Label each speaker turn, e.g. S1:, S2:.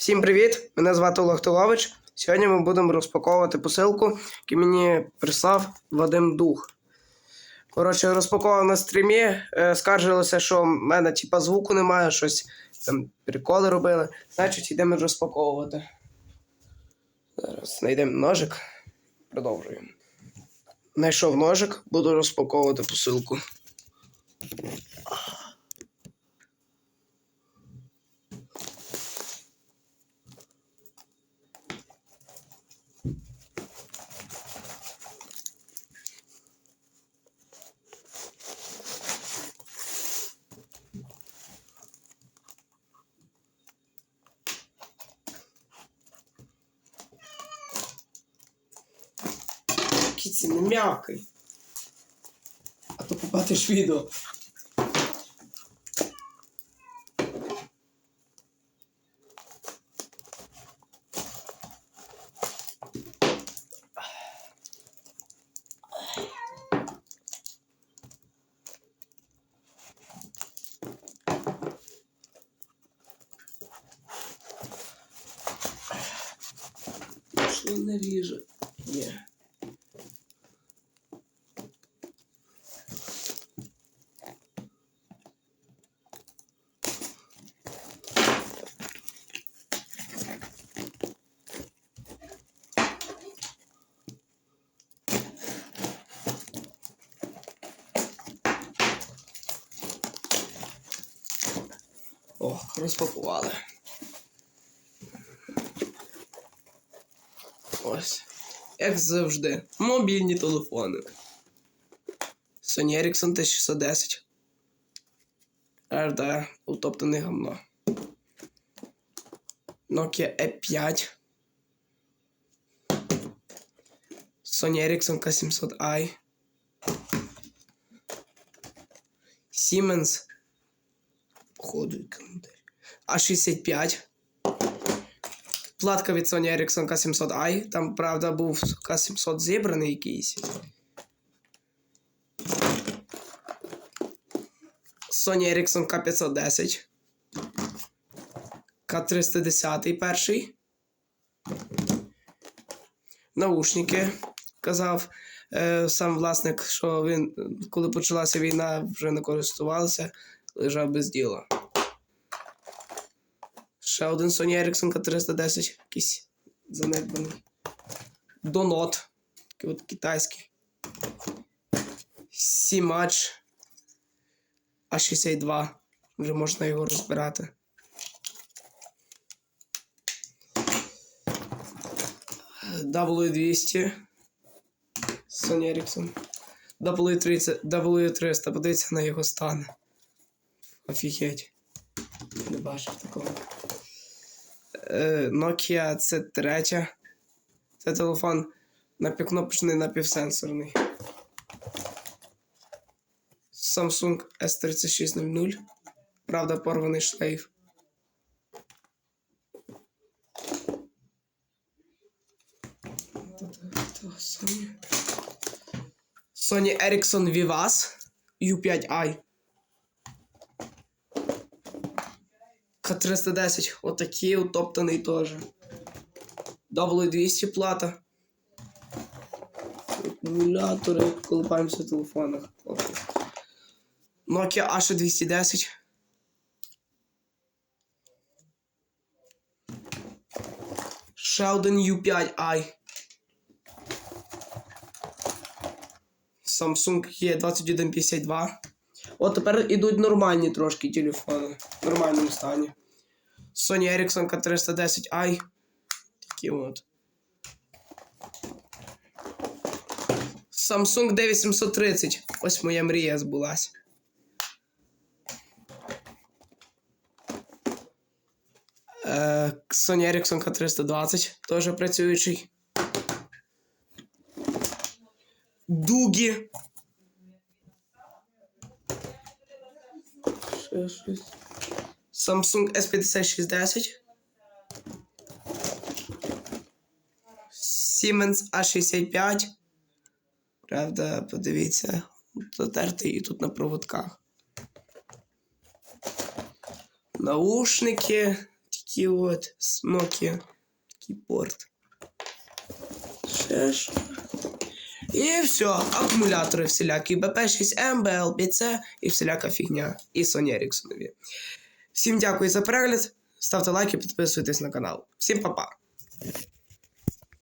S1: Всім привіт! Мене звати Олег Толович. Сьогодні ми будемо розпаковувати посилку, яку мені прислав Вадим Дух. Коротше, розпаковував на стрімі, е, скаржилися, що в мене типа звуку немає, щось там приколи робили. Значить, йдемо розпаковувати. Зараз знайдемо ножик. Продовжуємо. Знайшов ножик, буду розпаковувати посилку. Кіці не м'який. А то побачиш відео. Що не ріже? Ні. Розпакували. Ось. Як завжди. Мобільні телефони. Sony Ericsson 1610. RD утоптане гамно. Nokia E5. Sony Ericsson K700i. Siemens. Походу. А65. Платка від Sony Ericsson K700i. Там, правда, був K700 зібраний якийсь. Sony Ericsson K510. К310 перший. Наушники. Казав е, сам власник, що він, коли почалася війна, вже не користувався, лежав без діла. Ще один Sony Ericsson K310, якийсь занедбаний. Донот. Такий от китайський. Сімач А62. Вже можна його розбирати. W200. Sony Ericsson. W30, W300. Подивіться на його стан. Офігеть. Не бачив такого. Е, Nokia це третя. Це телефон напівкнопочний, напівсенсорний. Samsung S3600. Правда, порваний шлейф. Sony Ericsson Vivas U5i. К310. Отакий утоптаний теж. W200 плата. Акумулятори, колупаємося в телефонах. Nokia H210. Ще один U5i. Samsung E2152. От тепер ідуть нормальні трошки телефони. В нормальному стані. Sony Ericsson K310i. Такі от. Samsung D830. Ось моя мрія збулась. Е, Sony Ericsson K320. Теж працюючий. Дугі. Щось. Samsung S5610. Siemens A65. Правда, подивіться, дотертий і тут на проводках. Наушники. Такий от Nokia. Такий порт. Ще ж. І все, акумулятори всілякі. BP6M, BLBC і всіляка фігня. І Sony Ericsson. Всім дякую за перегляд. Ставте лайки, підписуйтесь на канал. Всім па-па.